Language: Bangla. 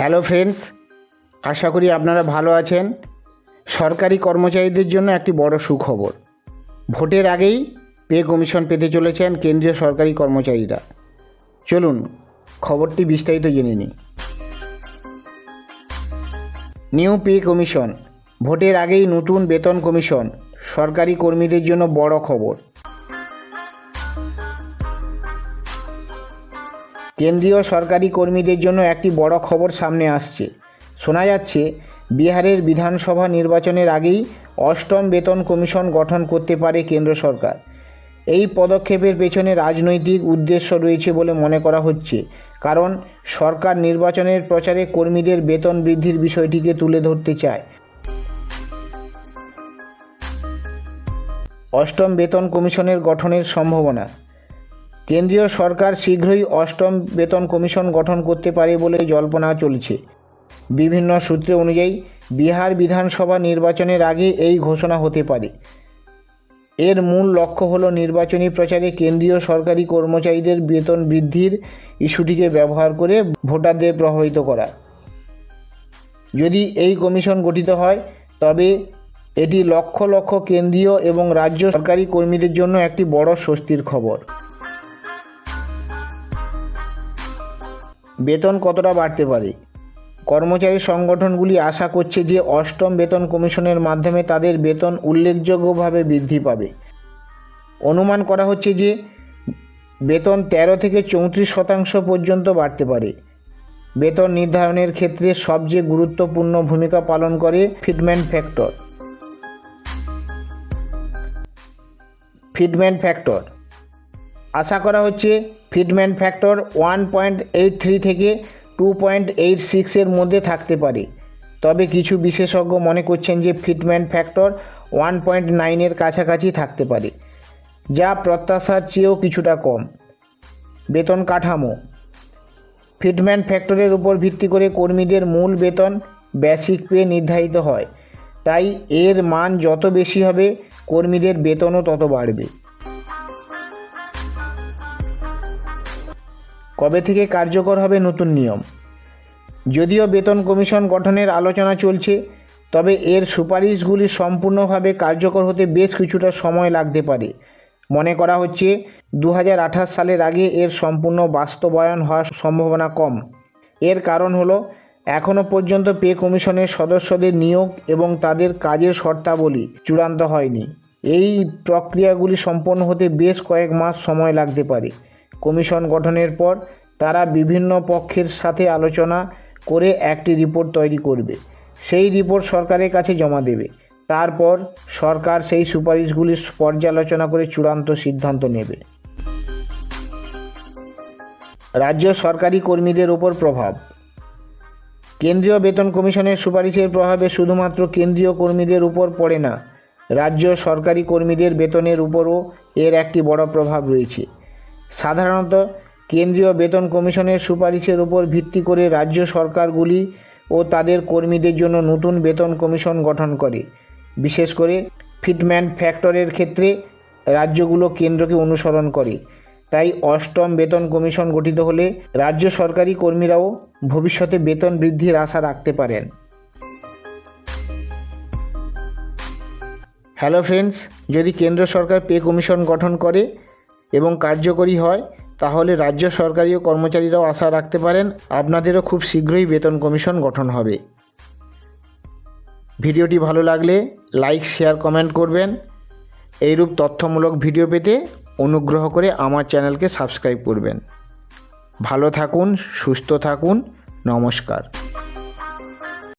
হ্যালো ফ্রেন্ডস, আশা করি আপনারা ভালো আছেন। সরকারি কর্মচারীদের জন্য একটি বড় সুখবর। ভোটের আগেই পে কমিশন পেতে চলেছেন কেন্দ্রীয় সরকারি কর্মচারীরা। চলুন, খবরটি বিস্তারিত জেনে নিই। নিউ পে কমিশন, ভোটের আগেই নতুন বেতন কমিশন, সরকারি কর্মীদের জন্য বড় খবর। কেন্দ্রীয় সরকারি কর্মীদের জন্য একটি বড় খবর সামনে আসছে। শোনা যাচ্ছে, বিহারের বিধানসভা নির্বাচনের আগেই অষ্টম বেতন কমিশন গঠন করতে পারে কেন্দ্র সরকার। এই পদক্ষেপের পেছনে রাজনৈতিক উদ্দেশ্য রয়েছে বলে মনে করা হচ্ছে, কারণ সরকার নির্বাচনের প্রচারে কর্মীদের বেতন বৃদ্ধির বিষয়টিকে তুলে ধরতে চায়। অষ্টম বেতন কমিশনের গঠনের সম্ভাবনা কেন্দ্রীয় সরকার শীঘ্রই অষ্টম বেতন কমিশন গঠন করতে পারে বলে জল্পনা চলছে। বিভিন্ন সূত্র অনুযায়ী, বিহার বিধানসভা নির্বাচনের আগে এই ঘোষণা হতে পারে। এর মূল লক্ষ্য হলো নির্বাচনী প্রচারে কেন্দ্রীয় সরকারি কর্মচারীদের বেতন বৃদ্ধির ইস্যুটিকে ব্যবহার করে ভোটারদের প্রভাবিত করা। যদি এই কমিশন গঠিত হয়, তবে এটি লক্ষ লক্ষ কেন্দ্রীয় এবং রাজ্য সরকারি কর্মীদের জন্য একটি বড় স্বস্তির খবর। বেতন কতটা বাড়তে পারে? কর্মচারী সংগঠনগুলি আশা করছে যে অষ্টম বেতন কমিশনের মাধ্যমে তাদের বেতন উল্লেখযোগ্যভাবে বৃদ্ধি পাবে। অনুমান করা হচ্ছে যে বেতন তেরো থেকে চৌত্রিশ শতাংশ পর্যন্ত বাড়তে পারে। বেতন নির্ধারণের ক্ষেত্রে সবচেয়ে গুরুত্বপূর্ণ ভূমিকা পালন করে ফিটমেন্ট ফ্যাক্টর। ফিটমেন্ট ফ্যাক্টর আশা করা হচ্ছে fitment factor one point eight three থেকে টু পয়েন্ট এইট সিক্সের মধ্যে থাকতে পারে। তবে কিছু বিশেষজ্ঞ মনে করছেন যে ফিটমেন্ট ফ্যাক্টর ওয়ান পয়েন্ট নাইনের কাছাকাছি থাকতে পারে, যা প্রত্যাশার চেয়েও কিছুটা কম। বেতন কাঠামো। ফিটমেন্ট ফ্যাক্টরের উপর ভিত্তি করে কর্মীদের মূল বেতন বেসিক পে নির্ধারিত হয়, তাই এর মান যত বেশি হবে, কর্মীদের বেতনও তত বাড়বে। কবে থেকে কার্যকর হবে নতুন নিয়ম? যদিও বেতন কমিশন গঠনের আলোচনা চলছে, তবে এর সুপারিশগুলি সম্পূর্ণভাবে কার্যকর হতে বেশ কিছুটা সময় লাগতে পারে। মনে করা হচ্ছে দু হাজার আঠাশ সালের আগে এর সম্পূর্ণ বাস্তবায়ন হওয়ার সম্ভাবনা কম। এর কারণ হলো এখনও পর্যন্ত পে কমিশনের সদস্যদের নিয়োগ এবং তাদের কাজের শর্তাবলী চূড়ান্ত হয়নি। এই প্রক্রিয়াগুলি সম্পন্ন হতে বেশ কয়েক মাস সময় লাগতে পারে। কমিশন গঠনের পর তারা বিভিন্ন পক্ষের সাথে আলোচনা করে একটি রিপোর্ট তৈরি করবে। সেই রিপোর্ট সরকারের কাছে জমা দেবে। তারপর সরকার সেই সুপারিশগুলি পর্যালোচনা করে চূড়ান্ত সিদ্ধান্ত নেবে। রাজ্য সরকারি কর্মীদের ওপর প্রভাব। কেন্দ্রীয় বেতন কমিশনের সুপারিশের প্রভাবে শুধুমাত্র কেন্দ্রীয় কর্মীদের উপর পড়ে না, রাজ্য সরকারি কর্মীদের বেতনের উপরও এর একটি বড় প্রভাব রয়েছে। সাধারণত কেন্দ্রীয় বেতন কমিশনের সুপারিশের উপর ভিত্তি করে রাজ্য সরকারগুলি ও তাদের কর্মীদের জন্য নতুন বেতন কমিশন গঠন করে। বিশেষ করে ফিটম্যান ফ্যাক্টরের ক্ষেত্রে রাজ্যগুলো কেন্দ্রকে অনুসরণ করে। তাই অষ্টম বেতন কমিশন গঠিত হলে রাজ্য সরকারি কর্মীরাও ভবিষ্যতে বেতন বৃদ্ধির আশা রাখতে পারেন। হ্যালো ফ্রেন্ডস, যদি কেন্দ্র সরকার পে কমিশন গঠন করে এবং কার্যকরী হয়, তাহলে রাজ্য সরকারি ও কর্মচারীরাও আশা রাখতে পারেন আপনাদেরও খুব শীঘ্রই বেতন কমিশন গঠন হবে। ভিডিওটি ভালো লাগলে লাইক, শেয়ার, কমেন্ট করবেন। এইরূপ তথ্যমূলক ভিডিও পেতে অনুগ্রহ করে আমার চ্যানেলকে সাবস্ক্রাইব করবেন। ভালো থাকুন, সুস্থ থাকুন, নমস্কার।